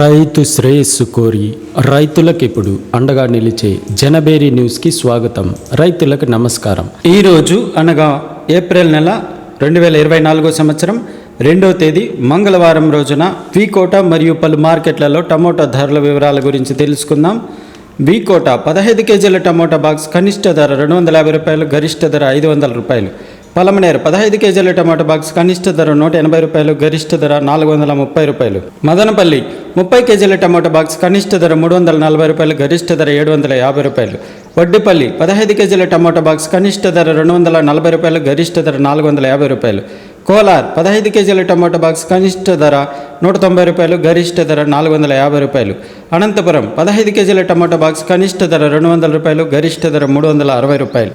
రైతు శ్రేయస్సు కోరి రైతులకు ఇప్పుడు అండగా నిలిచే జనబేరి న్యూస్కి స్వాగతం. రైతులకు నమస్కారం. ఈరోజు అనగా ఏప్రిల్ నెల రెండు వేల ఇరవై నాలుగో సంవత్సరం రెండవ తేదీ మంగళవారం రోజున వీకోట మరియు పలు మార్కెట్లలో టమోటా ధరల వివరాల గురించి తెలుసుకుందాం. వీకోట పదహైదు కేజీల టమోటా బాక్స్ కనిష్ట ధర రెండు వందల యాభై రూపాయలు గరిష్ట ధర ఐదు వందల రూపాయలు. పలమనేరు పదహైదు కేజీల టమాటో బాక్స్ కనిష్ట ధర నూట ఎనభై రూపాయలు గరిష్ట ధర నాలుగు వందల ముప్పై రూపాయలు. మదనపల్లి ముప్పై కేజీల టమాటో బాక్స్ కనిష్ట ధర మూడు వందల నలభై రూపాయలు గరిష్ట ధర ఏడు వందల యాభై రూపాయలు. వడ్డిపల్లి పదహైదు కేజీల టమాటో బాక్స్ కనిష్ట ధర రెండు వందల నలభై రూపాయలు గరిష్ట ధర నాలుగు వందల యాభై రూపాయలు. కోలార్ పదహైదు కేజీల టమాటో బాక్స్ కనిష్ట ధర నూట తొంభై రూపాయలు గరిష్ట ధర నాలుగు వందల యాభై రూపాయలు. అనంతపురం పదహైదు కేజీల టమాటో బాక్స్ కనిష్ట ధర రెండు వందల రూపాయలు గరిష్ట ధర మూడు వందల అరవై రూపాయలు.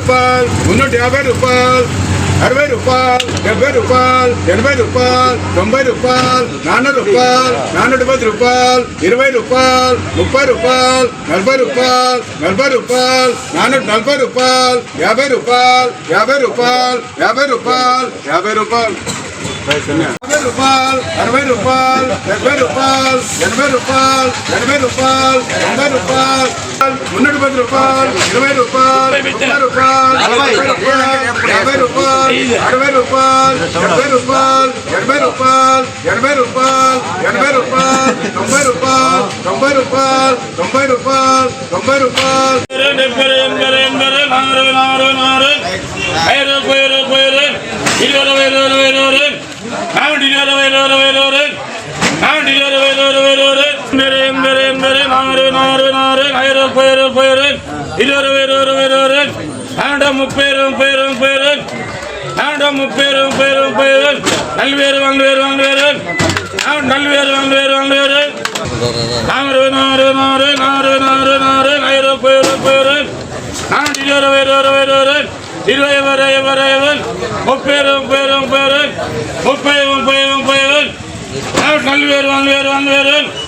రూపాయలు మున్నూట యాభై రూపాయలు అరవై రూపాయలు డెబ్బై రూపాయలు ఎనభై రూపాయలు తొంభై రూపాయలు నాన్న రూపాయలు నాన్నూట పది రూపాయలు ఇరవై రూపాయలు ముప్పై రూపాయలు నలభై రూపాయలు నలభై రూపాయలు నాన్నూట నలభై రూపాయలు యాభై రూపాయలు యాభై రూపాయలు యాభై రూపాయలు యాభై రూపాయలు. యాభై రూపాయలు అరవై రూపాయలు డెబ్బై రూపాయలు ఎనభై రూపాయలు ఎనభై రూపాయలు తొంభై రూపాయలు మున్నూట పది రూపాయలు ఇరవై రూపాయలు ముప్పై రూపాయలు నలభై రూపాయలు యాభై రూపాయలు అరవై రూపాయలు డెబ్బై రూపాయలు ఎనభై రూపాయలు ఎనభై రూపాయలు ఎనభై రూపాయలు తొంభై రూపాయలు తొంభై రూపాయలు తొంభై రూపాయలు తొంభై రూపాయలు. ముప్పై ముప్పై ముప్పై ముప్పై ముప్పై ముప్పై నలభై వంద వంద నలభై వంద వంద నారు నారు నారు నారు నారు నారు ఐదు పేరు పేరు నాటి ఇరవై ఇరవై ఇరవై ఇరవై ఇరవై ఇరవై ఇరవై ముప్పై ముప్పై ముప్పై ముప్పై ముప్పై ముప్పై నలభై వంద వంద నలభై వంద వంద మున్నూరు మున్నూరు మున్నూరు యాభై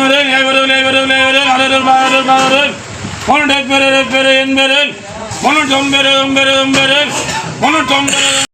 రోజులు యాభై రోజులు యాభై రోజులు అరవై రోజులు బాగా రోజులు బాగా రోజులు మూడు డెబ్బై డెబ్బై ఎనభై రోజులు మూడు తొంభై తొంభై తొంభై మూడు తొంభై